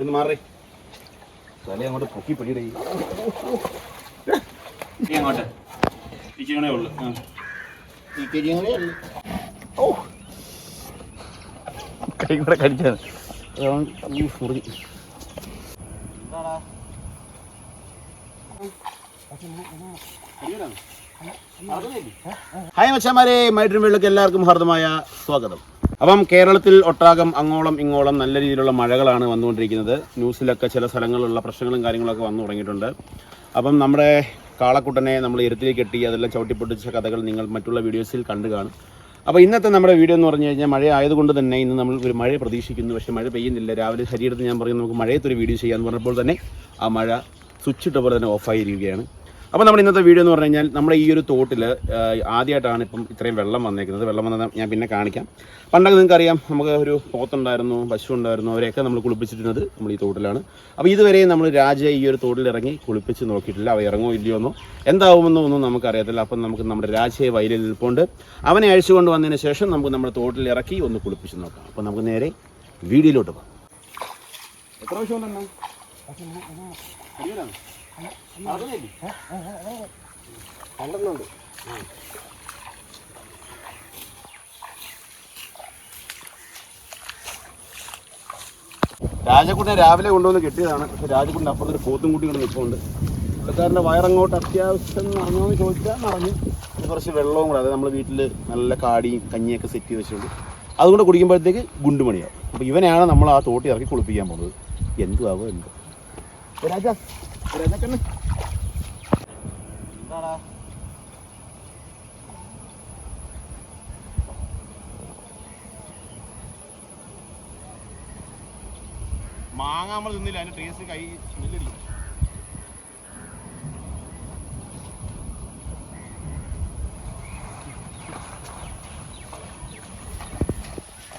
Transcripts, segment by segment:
ഒന്ന് മാറി. തല അങ്ങോട്ട് പൊക്കി പിടിയിടേ. അങ്ങോട്ട്. ഇച്ചിങ്ങണേ ഉള്ളു. ഓ കൈ കൂടെ കടിച്ചത് ഹായ് മച്ചാമാരെ മൈഡ്രീം വേൾഡിലേക്ക് എല്ലാവർക്കും ഹാർദമായ സ്വാഗതം. അപ്പം കേരളത്തിൽ ഒട്ടാകം അങ്ങോളം ഇങ്ങോളം നല്ല രീതിയിലുള്ള മഴകളാണ് വന്നുകൊണ്ടിരിക്കുന്നത്. ന്യൂസിലൊക്കെ ചില സ്ഥലങ്ങളിലുള്ള പ്രശ്നങ്ങളും കാര്യങ്ങളൊക്കെ വന്നു തുടങ്ങിയിട്ടുണ്ട്. അപ്പം നമ്മുടെ കാളക്കുട്ടനെ നമ്മൾ ഇരുത്തിലേക്ക് കെട്ടി അതെല്ലാം ചവിട്ടിപ്പൊട്ടിച്ച കഥകൾ നിങ്ങൾ മറ്റുള്ള വീഡിയോസിൽ കണ്ടു കാണും. അപ്പോൾ ഇന്നത്തെ നമ്മുടെ വീഡിയോ എന്ന് പറഞ്ഞു കഴിഞ്ഞാൽ മഴ ആയതുകൊണ്ട് തന്നെ ഇന്ന് നമ്മൾ ഒരു മഴ പ്രതീക്ഷിക്കുന്നു. പക്ഷേ മഴ പെയ്യുന്നില്ല. രാവിലെ ശരീരത്തിൽ ഞാൻ പറയുന്നത് നമുക്ക് മഴയത്തൊരു വീഡിയോ ചെയ്യാമെന്ന് പറഞ്ഞപ്പോൾ തന്നെ ആ മഴ സ്വിച്ച് ഇട്ട പോലെ തന്നെ ഓഫായിരിക്കുകയാണ് അപ്പോൾ നമ്മുടെ ഇന്നത്തെ വീഡിയോ എന്ന് പറഞ്ഞു കഴിഞ്ഞാൽ നമ്മുടെ ഈ ഒരു തോട്ടിൽ ആദ്യമായിട്ടാണ് ഇപ്പം ഇത്രയും വെള്ളം വന്നേക്കുന്നത് വെള്ളം വന്നത് ഞാൻ പിന്നെ കാണിക്കാം പണ്ടൊക്കെ നിങ്ങൾക്കറിയാം നമുക്ക് ഒരു പോത്തുണ്ടായിരുന്നു പശു ഉണ്ടായിരുന്നു അവരെയൊക്കെ നമ്മൾ കുളിപ്പിച്ചിരുന്നത് നമ്മൾ ഈ തോട്ടിലാണ് അപ്പോൾ ഇതുവരെയും നമ്മൾ രാജ ഈ ഒരു തോട്ടിൽ ഇറങ്ങി കുളിപ്പിച്ച് നോക്കിയിട്ടില്ല അവ ഇറങ്ങോ ഇല്ലയോ എന്നോ എന്താവുമെന്നോ ഒന്നും നമുക്കറിയത്തില്ല അപ്പം നമുക്ക് നമ്മുടെ രാജയെ വയലിൽ നിൽപ്പുണ്ട് അവനെ അഴിച്ചുകൊണ്ട് വന്നതിന് ശേഷം നമുക്ക് നമ്മുടെ തോട്ടിൽ ഇറക്കി ഒന്ന് കുളിപ്പിച്ച് നോക്കാം അപ്പോൾ നമുക്ക് നേരെ വീഡിയോയിലോട്ട് പോകാം എത്ര വർഷം ഉണ്ടെണ്ണ രണ്ടെണ്ണമുണ്ട് രാജക്കുട്ടിനെ രാവിലെ കൊണ്ടുവന്ന് കെട്ടിയതാണ്. പക്ഷെ രാജക്കുട്ടിന്റെ അപ്പുറത്തൊരു പോത്തും കൂട്ടി കൊണ്ട് നിൽപ്പുണ്ട്. പുള്ളിക്കാരന്റെ വയറങ്ങോട്ട് അത്യാവശ്യം നടന്നോ എന്ന് ചോദിച്ചാൽ നടന്നു. കുറച്ച് വെള്ളവും കൂടെ അതായത് നമ്മൾ വീട്ടിൽ നല്ല കാടിയും കഞ്ഞിയൊക്കെ സെറ്റ് ചെയ്ത് വെച്ചിട്ടുണ്ട്. അതുകൊണ്ട് കുടിക്കുമ്പോഴത്തേക്ക് ഗുണ്ടുമണിയാവും അപ്പോൾ ഇവനെയാണ് നമ്മൾ ആ തോട്ടി ഇറക്കി കുളിപ്പിക്കാൻ പോകുന്നത്. എന്തുവാവോ എന്തോ. രാജ മാങ്ങ നമ്മൾ തിന്നില്ല അതിന്റെ ടേസ്റ്റ് കൈ സ്മെല്ലടിക്കും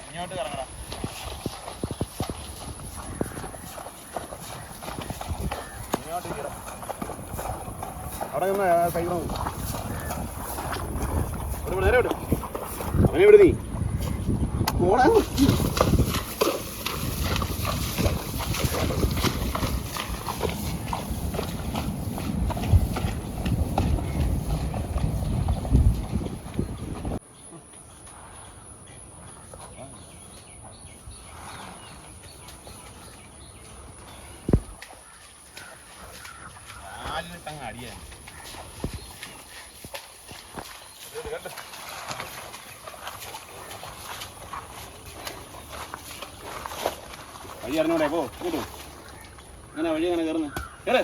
ഇങ്ങോട്ട് കറങ്ങടാ. അവിടെ നിന്ന് സൈക്കിളും നേരെ വിടും അവനെ വിട് നീ പോടാ നാലിട്ടങ്ങ് അടിയാൻ വഴി അറിഞ്ഞൂടെ പോ. കൂട്ടു അങ്ങനെ വഴി അങ്ങനെ കയറുന്നു. കേറ്.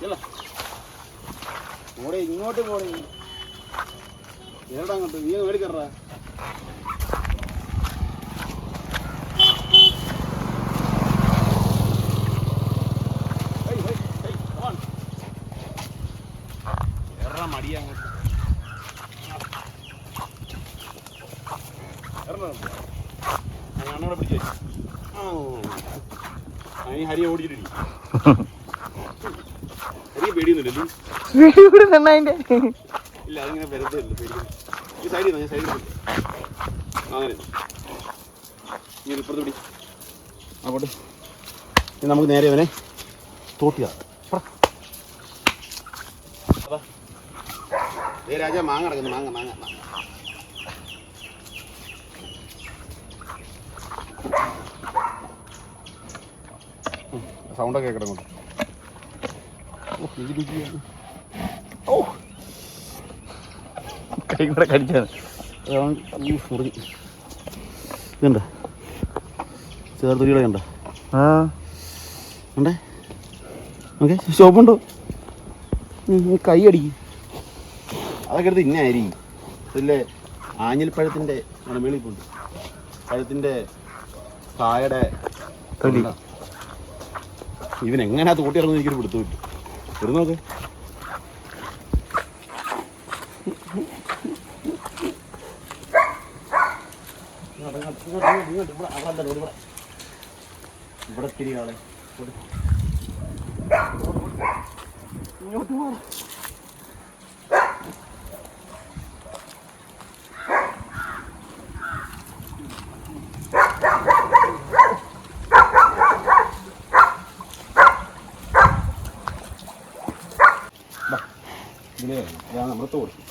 ചെല്ല. പോടെ ഇങ്ങോട്ട് പോടെ. കേരടാ അങ്ങോട്ട്. നീ മേടി കയറാ മടിയാ അങ്ങോട്ട് അണ്ണവിടെ പിടിച്ചേ ആ ഈ ഹരി ഓടിച്ചിട്ടില്ല ഹരി പേടിയൊന്നുമില്ലല്ലോ ഇല്ല അതിങ്ങനെ വെറുതെ ഇല്ല പേടിക്കുന്നു ഈ സൈഡിൽ നിന്ന് ഞാൻ സൈഡിൽ അങ്ങനെ നീ ഇപ്പുറത്ത് പിടി അങ്ങോട്ട്. നമുക്ക് നേരെ അവനെ തോട്ടിയാ ഏ രാജ മാങ്ങ കിടക്കുന്നു മാങ്ങ മാങ്ങ മാങ്ങ. സൗണ്ടൊക്കെ കേൾക്കണം കൊണ്ട് ഓ കൈ കൂടെ കടിച്ചത് മുറി. ഇതുണ്ട്. ചേർത്തുരികളെ കണ്ട ഉണ്ടേ. ഓക്കെ ഷോപ്പുണ്ടോ? കൈ അടിക്കും അതൊക്കെ എടുത്ത് ഇന്ന ആയിരിക്കും ഇതിലെ ആഞ്ഞിൽപ്പഴത്തിന്റെ മണമേളിപ്പുണ്ട് പഴത്തിന്റെ കായയുടെ തൊലി. ഇവൻ എങ്ങനെയാ തോട്ടി ഇറങ്ങുന്ന എനിക്കൊരു പിടുത്തു കിട്ടും. ഒരു നോക്ക് ഇവിടെ തിരികാളെ ഇങ്ങോട്ട് പോകാം ഇതിലേ ഇറങ്ങും കൊടുക്കും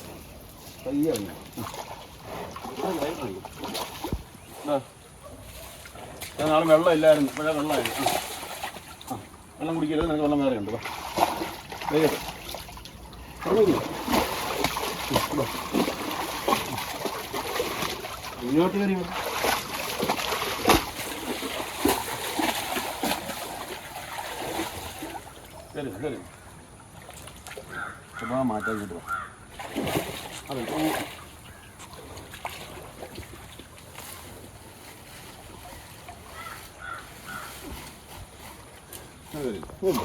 പയ്യെ ഇറങ്ങി നാളെ വെള്ളം ഇല്ലായിരുന്നു വെള്ളമായിരുന്നു ആ വെള്ളം കുടിക്കരുത് നിനക്ക് വെള്ളം വേറെ ഉണ്ട്. വേഗം മാറ്റാൻ ഇങ്ങോട്ട് വാ. അതെ ഓ. അത് കയറി. ഉം.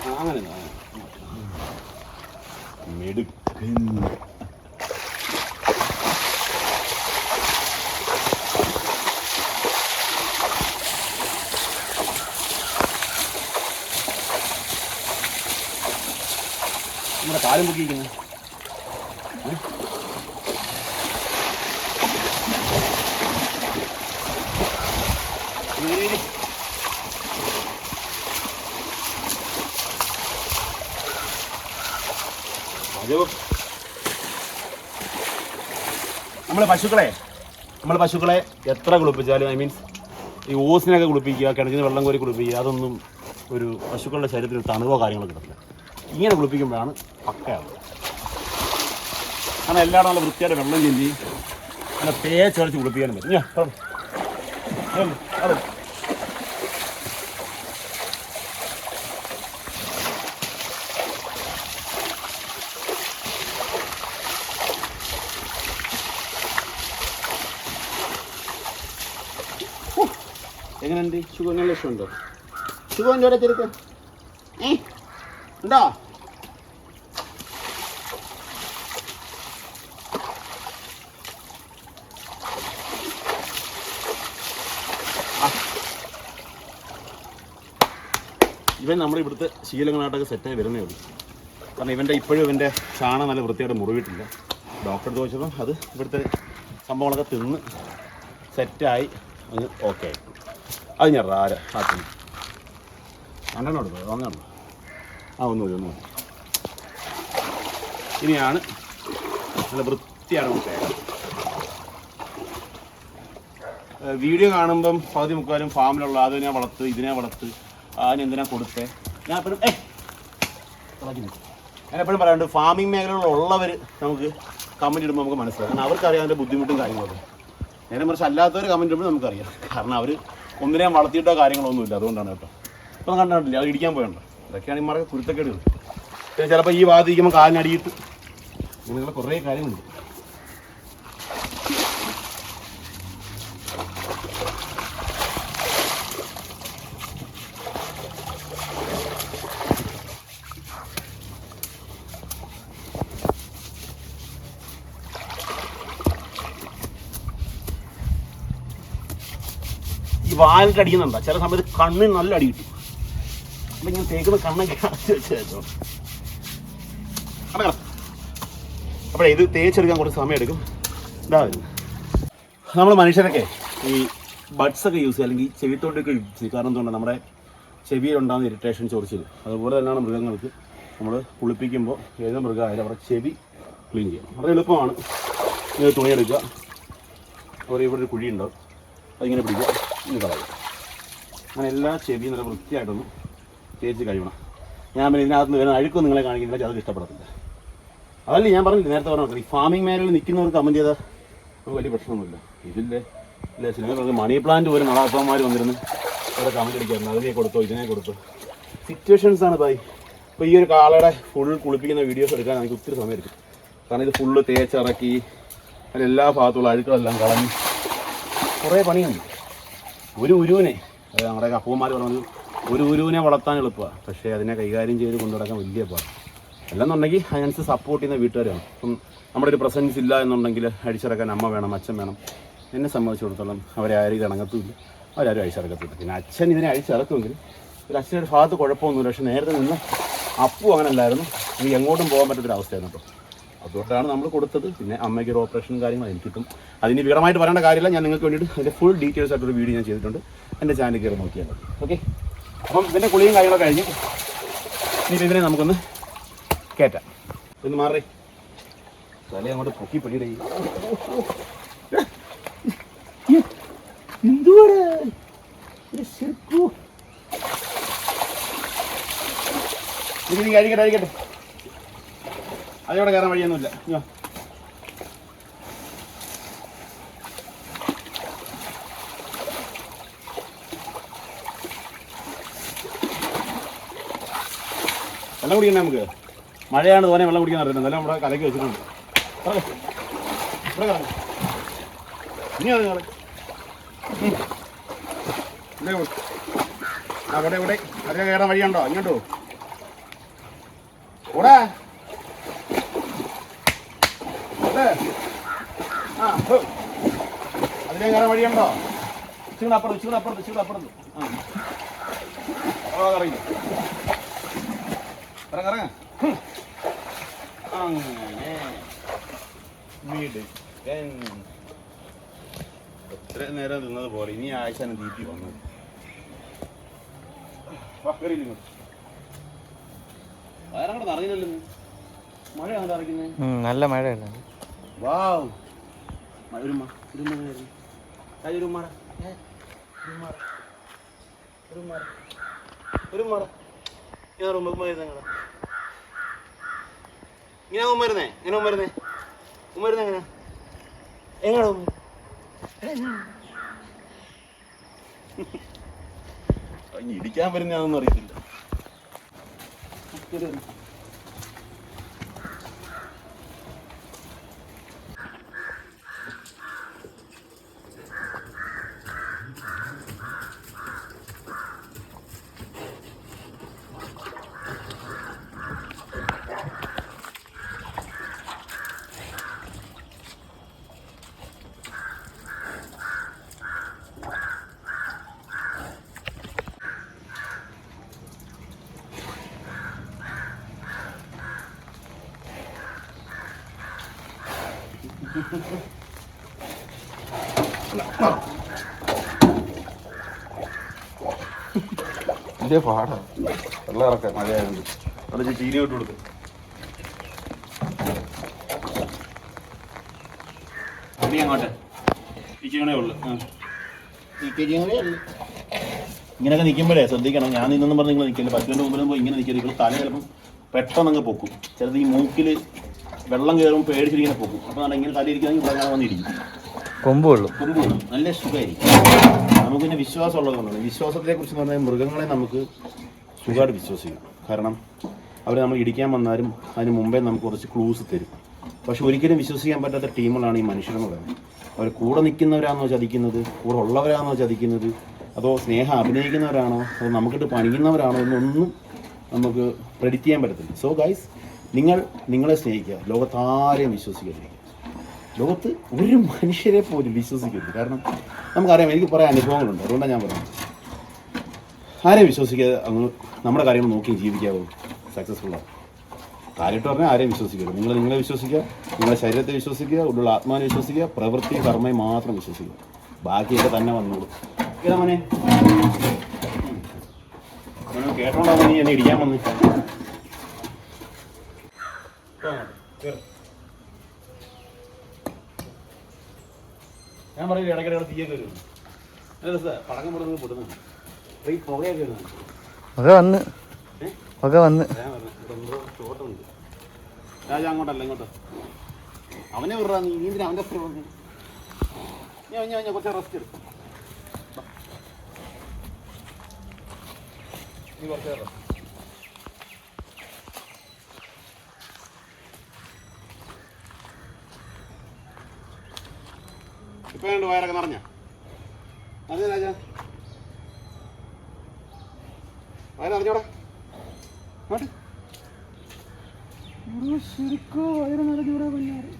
ആ, അങ്ങനെ തന്നെ, നമ്മുടെ കാലം പൊക്കിയിരിക്കുന്നു നമ്മളെ പശുക്കളെ നമ്മൾ പശുക്കളെ എത്ര കുളിപ്പിച്ചാലും ഐ മീൻസ് ഈ ഓസിനൊക്കെ കുളിപ്പിക്കുക കിണറ്റിന് വെള്ളം കോരി കുളിപ്പിക്കുക അതൊന്നും ഒരു പശുക്കളുടെ ശരീരത്തിൽ തണുവോ കാര്യങ്ങളോ കിട്ടില്ല ഇങ്ങനെ കുളിപ്പിക്കുമ്പോഴാണ് പക്കയാവുന്നത് കാരണം എല്ലാവരും നല്ല വൃത്തിയായിട്ട് വെള്ളം ചെല്ലി നല്ല തേച്ചടിച്ച് കുളിപ്പിക്കാനും പറ്റും. ഞാൻ എങ്ങനെയുണ്ട്? സുഖം ലക്ഷ്യമുണ്ടോ സുഖം ചോര ചെറുക്ക് ഏ? ഉണ്ടോ? ഇവൻ നമ്മുടെ ഇവിടുത്തെ ശീലങ്ങളായിട്ടൊക്കെ സെറ്റായി വരുന്നേ ഉള്ളൂ. കാരണം ഇവന്റെ ഇപ്പോഴും ഇവന്റെ ചാണ നല്ല വൃത്തിയായിട്ട് മുറിവിട്ടില്ല. ഡോക്ടർ ചോദിച്ചപ്പം അത് ഇവിടുത്തെ സംഭവങ്ങളൊക്കെ തിന്ന് സെറ്റായി അങ്ങ് ഓക്കെ ആയി. അത് ഞാൻ ആര ആക്കുന്നു രണ്ടെണ്ണം എടുത്തത് ഒന്നെണ്ണം ആ ഒന്ന് ഒന്ന് ഇനിയാണ് നല്ല വൃത്തിയാണ് വീഡിയോ കാണുമ്പം പകുതി മുക്കാലും ഫാമിലുള്ള അതിനെ വളർത്ത് ഇതിനെ വളർത്ത് അതിന് എന്തിനാ കൊടുത്തേ? ഞാൻ എപ്പോഴും ഞാൻ എപ്പോഴും പറയാറുണ്ട് ഫാമിംഗ് മേഖലകളിലുള്ളവർ നമുക്ക് കമന്റ് ഇടുമ്പോൾ നമുക്ക് മനസ്സിലാവും. കാരണം അവർക്കറിയാം അതിന്റെ ബുദ്ധിമുട്ടും കാര്യങ്ങളൊക്കെ. നേരെ മറിച്ച് അല്ലാത്തവർ കമന്റ് ഇടുമ്പോൾ നമുക്കറിയാം. കാരണം അവർ ഒന്നിനെയും വളർത്തിയിട്ടോ കാര്യങ്ങളൊന്നുമില്ല. അതുകൊണ്ടാണ് കേട്ടോ. ഇപ്പം കണ്ടിട്ടില്ല. അത് ഇടിക്കാൻ പോയണ്ട ഇതൊക്കെയാണ് ഈ മറക്കെ കുരുത്തക്കേടുകൾ. ചിലപ്പോൾ ഈ ഭാഗത്തിരിക്കുമ്പോൾ കാലിനടിയിട്ട് ഇങ്ങനെയുള്ള കുറേ കാര്യങ്ങളുണ്ട്. വാലിട്ട് അടിക്കുന്നുണ്ടോ ചില സമയത്ത് കണ്ണിന് നല്ല അടി കിട്ടും. അപ്പം ഇങ്ങനെ തേക്കുന്ന കണ്ണൊക്കെ അടച്ചു വെച്ച് വെച്ചോ ഇത് തേച്ചെടുക്കാൻ കുറച്ച് സമയം എടുക്കും ഇതാ. നമ്മൾ മനുഷ്യരൊക്കെ ഈ ബഡ്സ് ഒക്കെ യൂസ് ചെയ്യുക അല്ലെങ്കിൽ ചെവിത്തോട്ടൊക്കെ യൂസ് ചെയ്യും കാരണം എന്തുകൊണ്ട്? നമ്മുടെ ചെവിയിലുണ്ടാകുന്ന ഇറിറ്റേഷൻ ചൊറിച്ചിൽ അതുപോലെ തന്നെയാണ് മൃഗങ്ങൾക്ക്. നമ്മൾ കുളിപ്പിക്കുമ്പോൾ ഏത് മൃഗമായാലും അവരുടെ ചെവി ക്ലീൻ ചെയ്യണം. വളരെ എളുപ്പമാണ്. ഇങ്ങനെ തുണിയെടുക്കുക. അവർ ഇവിടെ ഒരു കുഴിയുണ്ടാവും അതിങ്ങനെ പിടിക്കുക. ഇനി കളയുക അങ്ങനെ എല്ലാ ചെവിയും നല്ല വൃത്തിയായിട്ടൊന്ന് തേച്ച് കഴിയണം ഞാൻ പിന്നെ ഇതിനകത്ത് വരുന്ന അഴുക്കും നിങ്ങളെ കാണിക്കുന്നില്ല അത് ഇഷ്ടപ്പെടത്തില്ല. അതല്ലേ ഞാൻ പറഞ്ഞില്ല നേരത്തെ പറഞ്ഞു ഈ ഫാമിംഗ് മേഖലയിൽ നിൽക്കുന്നവർക്ക് കമന്റ് ചെയ്താൽ നമുക്ക് വലിയ പ്രശ്നമൊന്നുമില്ല. ഇതില്ലേ? ഇല്ല? സിനിമ പറഞ്ഞു മണി പ്ലാന്റ് പോലും നടാത്തവന്മാർ വന്നിരുന്ന് അവിടെ കമന്റ് അടിക്കാറുണ്ട്. അതിനെ കൊടുത്തോ ഇതിനെ കൊടുത്തോ. സിറ്റുവേഷൻസ് ആണ് ബൈ ഇപ്പോൾ ഈ ഒരു കാളയുടെ ഫുൾ കുളിപ്പിക്കുന്ന വീഡിയോസ് എടുക്കാൻ എനിക്ക് ഒത്തിരി സമയം എടുക്കും കാരണം ഇത് ഫുള്ള് തേച്ചിറക്കി അതിൽ എല്ലാ ഭാഗത്തുള്ള അഴുക്കളെല്ലാം കളഞ്ഞ് കുറേ പണിയുണ്ട്. ഒരു ഉരുവിനെ. നമ്മുടെ അപ്പൂമാർ പറഞ്ഞു ഒരു ഉരുവിനെ വളർത്താൻ എളുപ്പമാണ് പക്ഷേ അതിനെ കൈകാര്യം ചെയ്ത് കൊണ്ടുനടക്കാൻ വലിയ പാടാണ് അല്ലെന്നുണ്ടെങ്കിൽ അതിനനുസരിച്ച് സപ്പോർട്ട് ചെയ്യുന്ന വീട്ടുകാരാണ്. ഇപ്പം നമ്മുടെ ഒരു പ്രസൻസ് ഇല്ല എന്നുണ്ടെങ്കിൽ അടിച്ചിറക്കാൻ അമ്മ വേണം അച്ഛൻ വേണം. എന്നെ സംബന്ധിച്ചിടത്തോളം അവരെ ആരും ഇത് ഇണങ്ങത്തുമില്ല. അവരാരും അഴിച്ചിറക്കത്തില്ല. പിന്നെ അച്ഛൻ ഇതിനെ അഴിച്ചിറക്കുമെങ്കിൽ ഒരു അച്ഛനൊരു ഭാഗത്ത് കുഴപ്പമൊന്നുമില്ല. പക്ഷെ നേരത്തെ നിന്ന് അപ്പു അങ്ങനെ അല്ലായിരുന്നു. എനിക്ക് എങ്ങോട്ടും പോകാൻ പറ്റാത്തൊരവസ്ഥയായിരുന്നു. കേട്ടോ അതുകൊണ്ടാണ് നമ്മൾ കൊടുത്തത്. പിന്നെ അമ്മയ്ക്ക് ഒരു ഓപ്പറേഷനും കാര്യങ്ങളും എനിക്ക് കിട്ടും. അതിന് വിവരമായിട്ട് പറയേണ്ട കാര്യമില്ല. ഞാൻ നിങ്ങൾക്ക് വേണ്ടിയിട്ട് അതിന്റെ ഫുൾ ഡീറ്റെയിൽസ് ആയിട്ടൊരു വീഡിയോ ഞാൻ ചെയ്തിട്ടുണ്ട്. എന്റെ ചാനൽ കയറി നോക്കിയാൽ മതി. ഓക്കെ അപ്പം ഇതിന്റെ കുളിയും കാര്യങ്ങളൊക്കെ കഴിഞ്ഞ് ഇനി ഇതിനെ നമുക്കൊന്ന് കയറ്റാം ഒന്ന് മാറി. തല അങ്ങോട്ട് പൊക്കി പിടിയിടേ. എന്തുവാണ് ഒരു ശിർക്കു. ഇത് നീ കഴിക്കട്ടെ കഴിക്കട്ടെ അതിവിടെ കയറാൻ വഴിയൊന്നുമില്ല. വെള്ളം കുടിക്കണ്ടേ നമുക്ക് മഴയാണ് തോനെ വെള്ളം കുടിക്കാൻ അറിയുന്നത് നല്ല നമ്മുടെ കലക്കി വെച്ചിട്ടുണ്ട്. ഇനി അത്. ഉം. ഇവിടെ ഇവിടെ കയറാൻ വഴിയുണ്ടോ ഇങ്ങോട്ടോ കൂടെ ഇവിടെ. ആ ഹോ. അതിലെ കയറാൻ വഴിയുണ്ടോ? ഇച്ചിരി അപ്പുറം ഇച്ചിരി അപ്പുറത്ത് ഇച്ചിരി അപ്പുറത്ത്. ആ. ഇറങ്ങി ഇറങ്ങ ഇറങ്ങ അങ്ങനെ. വീട്. എത്ര നേരം നിന്നത് പോലെ ഇനി ആഴ്ച തീറ്റി വന്നത്. വയറങ്ങോട്ട് നിറഞ്ഞില്ലല്ലോ. മഴയാണ് നല്ല മഴയല്ല? വാവ് മഴ ഒരു മഴ ഒരു മറ ഒരു മറ ഒരു മറ ഞാൻ മരുന്ന് ഞങ്ങളെ ഇങ്ങനെ ഉമ്മരുന്നേ ഇങ്ങനെ ഉമ്മരുന്നേ ഉമ്മരുന്നേ എങ്ങനെ എങ്ങനെ ഉമ്മ ഇടിക്കാൻ വരുന്നതാണെന്ന് അറിയത്തില്ല വലിയ പാടാ. വെള്ളം ഇറക്കാൻ മഴയായതുകൊണ്ട് അവിടെ ചീനി വിട്ട് കൊടുത്തു ഇനി അങ്ങോട്ട് ഇച്ചിങ്ങണേ ഉള്ളു. ഇങ്ങനെയൊക്കെ നിൽക്കുമ്പോഴേ ശ്രദ്ധിക്കണം. ഞാൻ നിന്നെന്ന് പറഞ്ഞ് നിങ്ങൾ നിൽക്കില്ല. പറ്റുന്ന മുമ്പിലും മുമ്പിൽ പോയി ഇങ്ങനെ നിൽക്കരുത്. ഇവിടെ തല ചിലപ്പം പെട്ടെന്ന് അങ്ങ് പൊക്കും. ചിലത് ഈ മൂക്കിൽ വെള്ളം കയറും പേടിച്ചിരിക്കുന്ന പോകും അപ്പോൾ ഇങ്ങനെ തല ഇരിക്കുകയാണെങ്കിൽ ഇവിടെ ഞാൻ വന്നിരിക്കും. കൊമ്പ് കൊള്ളും കൊമ്പ്. നല്ല സുഖമായിരിക്കും. നമുക്ക് പിന്നെ വിശ്വാസം ഉള്ളതുകൊണ്ടാണ് വിശ്വാസത്തെ കുറിച്ച് പറഞ്ഞാൽ മൃഗങ്ങളെ നമുക്ക് സുഖമായിട്ട് വിശ്വസിക്കാം. കാരണം അവർ നമ്മൾ ഇടിക്കാൻ വന്നാലും അതിന് മുമ്പേ നമുക്ക് കുറച്ച് ക്ലൂസ് തരും. പക്ഷെ ഒരിക്കലും വിശ്വസിക്കാൻ പറ്റാത്ത ടീമുകളാണ് ഈ മനുഷ്യരെന്ന് പറയുന്നത് അവർ കൂടെ നിൽക്കുന്നവരാണോ ചതിക്കുന്നത്? കൂടെ ഉള്ളവരാണോ ചതിക്കുന്നത്? അതോ സ്നേഹം അഭിനയിക്കുന്നവരാണോ? അതോ നമുക്കിട്ട് പണിയുന്നവരാണോ എന്നൊന്നും നമുക്ക് പ്രെഡിക്റ്റ് ചെയ്യാൻ പറ്റത്തില്ല. സോ ഗൈസ് നിങ്ങൾ നിങ്ങളെ സ്നേഹിക്കുക. ലോകത്താരെയും വിശ്വസിക്കരുത്. ലോകത്ത് ഒരു മനുഷ്യരെ പോലും വിശ്വസിക്കരുത്. കാരണം നമുക്കറിയാം എനിക്ക് കുറേ അനുഭവങ്ങളുണ്ട്. അതുകൊണ്ടാണ് ഞാൻ പറയുന്നത് ആരെയും വിശ്വസിക്കാതെ അങ്ങ് നമ്മുടെ കാര്യങ്ങൾ നോക്കി സക്സസ്ഫുൾ ആവും കാര്യമായിട്ട് പറഞ്ഞാൽ ആരെയും വിശ്വസിക്കരുത്. നിങ്ങൾ നിങ്ങളെ വിശ്വസിക്കുക നിങ്ങളുടെ ശരീരത്തെ വിശ്വസിക്കുക ഉള്ള ആത്മാവിനെ വിശ്വസിക്കുക പ്രവൃത്തി കർമ്മയെ മാത്രം വിശ്വസിക്കുക. ബാക്കിയൊക്കെ തന്നെ വന്നോളൂ. കേട്ടോ നീ എന്നെ ഇടിക്കാൻ വന്ന്. ഞാൻ പറയും ഇടയ്ക്കിടെ തീയൊക്കെ വരും. നല്ല സാർ പടക്കം പുറത്ത് അപ്പോൾ ഈ പുകയൊക്കെ വരുന്നത് ഒക്കെ വന്ന്? ഒക്കെ വന്ന്. ഞാൻ പറഞ്ഞു ഇവിടെ എന്തോ ചോട്ടുണ്ട് രാജ അങ്ങോട്ടല്ല ഇങ്ങോട്ട്. അവനെ വിടാ നീ. നീന്തിന് അവന്റെ അത്ര പറഞ്ഞു ഞാൻ ഞാൻ ഞാൻ കുറച്ച് റെസ്റ്റ് എടുക്കും. നീ കുറച്ച് റെസ്റ്റ് ഇപ്പൊ രണ്ട് വയറൊക്കെ നിറഞ്ഞ? അതെ രാജ. വയറ് നിറഞ്ഞോടാ. ശരിക്കോ വയറ് നിറഞ്ഞൂടാ പഞ്ഞാറ്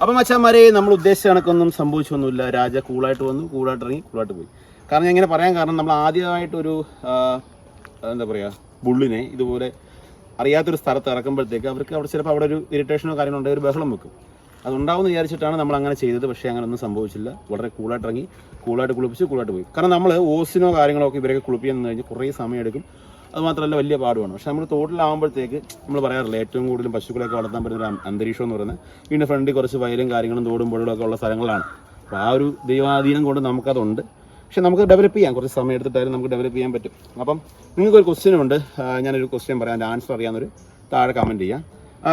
അപ്പം മച്ചാന്മാരെ നമ്മൾ ഉദ്ദേശിച്ച കണക്കൊന്നും സംഭവിച്ചൊന്നുമില്ല. രാജ കൂളായിട്ട് വന്നു കൂളായിട്ട് ഇറങ്ങി കൂളായിട്ട് പോയി. കാരണം ഞാൻ ഇങ്ങനെ പറയാൻ കാരണം നമ്മൾ ആദ്യമായിട്ടൊരു എന്താ പറയുക ബുള്ളിനെ ഇതുപോലെ അറിയാത്തൊരു സ്ഥലത്ത് ഇറക്കുമ്പോഴത്തേക്ക് അവർക്ക് അവിടെ ചിലപ്പോൾ അവിടെ ഒരു ഇറിറ്റേഷനോ കാര്യങ്ങളോ ഉണ്ടെങ്കിൽ ഒരു ബഹളം വെക്കും. അതുണ്ടാവുമെന്ന് വിചാരിച്ചിട്ടാണ് നമ്മൾ അങ്ങനെ ചെയ്തത്. പക്ഷേ അങ്ങനെ ഒന്നും സംഭവിച്ചില്ല. വളരെ കൂളായിട്ട് ഇറങ്ങി. കൂളായിട്ട് കുളിപ്പിച്ച് കൂളായിട്ട് പോയി. കാരണം നമ്മൾ ഓസിനോ കാര്യങ്ങളോ ഒക്കെ ഇവരൊക്കെ കുളിപ്പിക്കാൻ നിന്ന് കഴിഞ്ഞാൽ കുറേ സമയം എടുക്കും. അത് മാത്രമല്ല വലിയ പാടുമാണ്. പക്ഷേ നമ്മൾ തോട്ടിലാകുമ്പോഴത്തേക്ക് നമ്മൾ പറയാറില്ല ഏറ്റവും കൂടുതൽ പശുക്കളൊക്കെ വളർത്താൻ പറ്റുന്ന ഒരു അന്തരീക്ഷം എന്ന് പറയുന്നത് വീടിന്റെ ഫ്രണ്ടിൽ കുറച്ച് വയലും കാര്യങ്ങളും തോടും പുഴകളൊക്കെ ഉള്ള സ്ഥലങ്ങളാണ്. അപ്പോൾ ആ ഒരു ദൈവാധീനം കൊണ്ട് നമുക്കതുണ്ട്. പക്ഷെ നമുക്ക് ഡെവലപ്പ് ചെയ്യാം. കുറച്ച് സമയം എടുത്തിട്ടായാലും നമുക്ക് ഡെവലപ്പ് ചെയ്യാൻ പറ്റും. അപ്പം നിങ്ങൾക്ക് ഒരു ക്വസ്റ്റ്യൻ ഉണ്ട്. ആ, ഞാനൊരു ക്വസ്റ്റ്യൻ പറയാം. അതിന്റെ ആൻസർ അറിയാമെന്നൊരു താഴെ കമന്റ് ചെയ്യാം.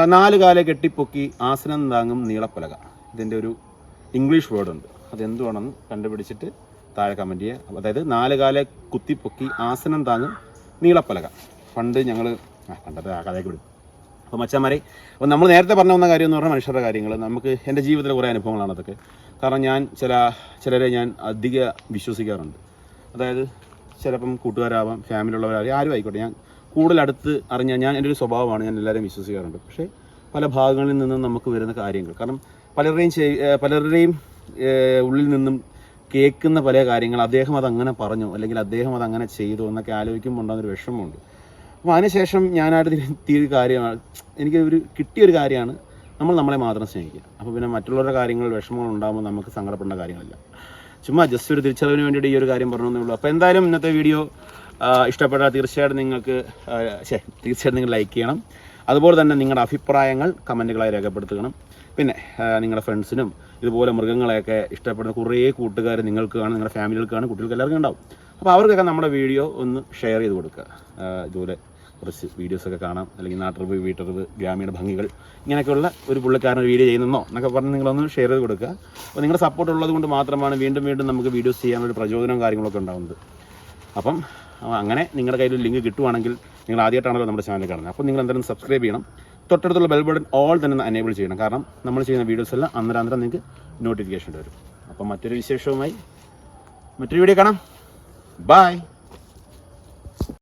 നാല് കാലം കെട്ടിപ്പൊക്കി ആസനം താങ്ങും നീളപ്പലക. ഇതിന്റെ ഒരു ഇംഗ്ലീഷ് വേർഡുണ്ട് അതെന്തുവാണെന്ന് കണ്ടുപിടിച്ചിട്ട് താഴെ കമന്റ് ചെയ്യുക അതായത് നാല് കാലം കുത്തിപ്പൊക്കി ആസനം താങ്ങും നീളപ്പലക. പണ്ട് ഞങ്ങൾ ആ കണ്ടത് ആ കഥയൊക്കെ വിടും. അപ്പോൾ മച്ചന്മാരെ അപ്പോൾ നമ്മൾ നേരത്തെ പറഞ്ഞു വന്ന കാര്യം എന്ന് പറഞ്ഞാൽ മനുഷ്യരുടെ കാര്യങ്ങൾ. നമുക്ക് എന്റെ ജീവിതത്തിലെ കുറേ അനുഭവങ്ങളാണ് അതൊക്കെ. കാരണം ഞാൻ ചില ചിലരെ ഞാൻ അധികം വിശ്വസിക്കാറുണ്ട്. അതായത് ചിലപ്പം കൂട്ടുകാരാവാം ഫാമിലി ഉള്ളവരാവാം ആരും ആയിക്കോട്ടെ. ഞാൻ കൂടുതൽ അടുത്ത് അറിഞ്ഞാൽ ഞാൻ എന്റെ ഒരു സ്വഭാവമാണ് ഞാൻ എല്ലാവരെയും വിശ്വസിക്കാറുണ്ട്. പക്ഷേ പല ഭാഗങ്ങളിൽ നിന്നും നമുക്ക് വരുന്ന കാര്യങ്ങൾ. കാരണം പലരുടെയും പലരുടെയും ഉള്ളിൽ നിന്നും കേൾക്കുന്ന പല കാര്യങ്ങൾ അദ്ദേഹം അതങ്ങനെ പറഞ്ഞു അല്ലെങ്കിൽ അദ്ദേഹം അതങ്ങനെ ചെയ്തു എന്നൊക്കെ ആലോചിക്കുമ്പോൾ ഉണ്ടാകുന്നൊരു വിഷമമുണ്ട്. അപ്പോൾ അതിനുശേഷം ഞാനായിട്ട് തിരിയ കാര്യമാണ് എനിക്ക് ഒരു കിട്ടിയൊരു കാര്യമാണ് നമ്മൾ നമ്മളെ മാത്രം സ്നേഹിക്കുക. അപ്പോൾ പിന്നെ മറ്റുള്ളവരുടെ കാര്യങ്ങൾ വിഷമങ്ങൾ ഉണ്ടാകുമ്പോൾ നമുക്ക് സങ്കടപ്പെടേണ്ട കാര്യങ്ങളില്ല. ചുമ്മാ ജസ്റ്റ് ഒരു തിരിച്ചറിവിന് വേണ്ടിയിട്ട് ഈ ഒരു കാര്യം പറഞ്ഞതേ ഉള്ളൂ. അപ്പോൾ എന്തായാലും ഇന്നത്തെ വീഡിയോ ഇഷ്ടപ്പെട്ടാൽ തീർച്ചയായിട്ടും നിങ്ങൾക്ക് ശേ തീർച്ചയായിട്ടും നിങ്ങൾ ലൈക്ക് ചെയ്യണം. അതുപോലെ തന്നെ നിങ്ങളുടെ അഭിപ്രായങ്ങൾ കമന്റുകളായി രേഖപ്പെടുത്തണം. പിന്നെ നിങ്ങളുടെ ഫ്രണ്ട്സിനും ഇതുപോലെ മൃഗങ്ങളെയൊക്കെ ഇഷ്ടപ്പെടുന്ന കുറേ കൂട്ടുകാർ നിങ്ങൾക്ക് കാണും നിങ്ങളുടെ ഫാമിലികൾക്ക് കാണും കുട്ടികൾക്ക് എല്ലാവർക്കും ഉണ്ടാവും. അപ്പോൾ അവർക്കൊക്കെ നമ്മുടെ വീഡിയോ ഒന്ന് ഷെയർ ചെയ്ത് കൊടുക്കുക. ഇതുപോലെ കുറച്ച് വീഡിയോസൊക്കെ കാണാം. അല്ലെങ്കിൽ നാട്ടറിവ് വീട്ടറിവ് ഗ്രാമീണ ഭംഗികൾ ഇങ്ങനെയൊക്കെയുള്ള ഒരു പുള്ളിക്കാരൻ വീഡിയോ ചെയ്യുന്നോ എന്നൊക്കെ പറഞ്ഞ് നിങ്ങളൊന്ന് ഷെയർ ചെയ്ത് കൊടുക്കുക. അപ്പോൾ നിങ്ങളുടെ സപ്പോർട്ട് ഉള്ളത് കൊണ്ട് മാത്രമാണ് വീണ്ടും വീണ്ടും നമുക്ക് വീഡിയോസ് ചെയ്യാനൊരു പ്രചോദനവും കാര്യങ്ങളൊക്കെ ഉണ്ടാകുന്നത് അപ്പം അങ്ങനെ നിങ്ങളുടെ കയ്യിൽ ലിങ്ക് കിട്ടുവാണെങ്കിൽ നിങ്ങൾ ആദ്യമായിട്ടാണല്ലോ നമ്മുടെ ചാനലിൽ കാണുന്നത്. അപ്പോൾ നിങ്ങൾ എന്തായാലും സബ്സ്ക്രൈബ് ചെയ്യണം. തൊട്ടടുത്തുള്ള ബെൽ ബട്ടൺ ഓൾ തന്നെ എനേബിൾ ചെയ്യണം. കാരണം നമ്മൾ ചെയ്യുന്ന വീഡിയോസ് എല്ലാം അന്നേരം അന്നേരം നിങ്ങൾക്ക് നോട്ടിഫിക്കേഷൻ വരും. അപ്പം മറ്റൊരു വിശേഷവുമായി മറ്റൊരു വീഡിയോ കാണാം. ബൈ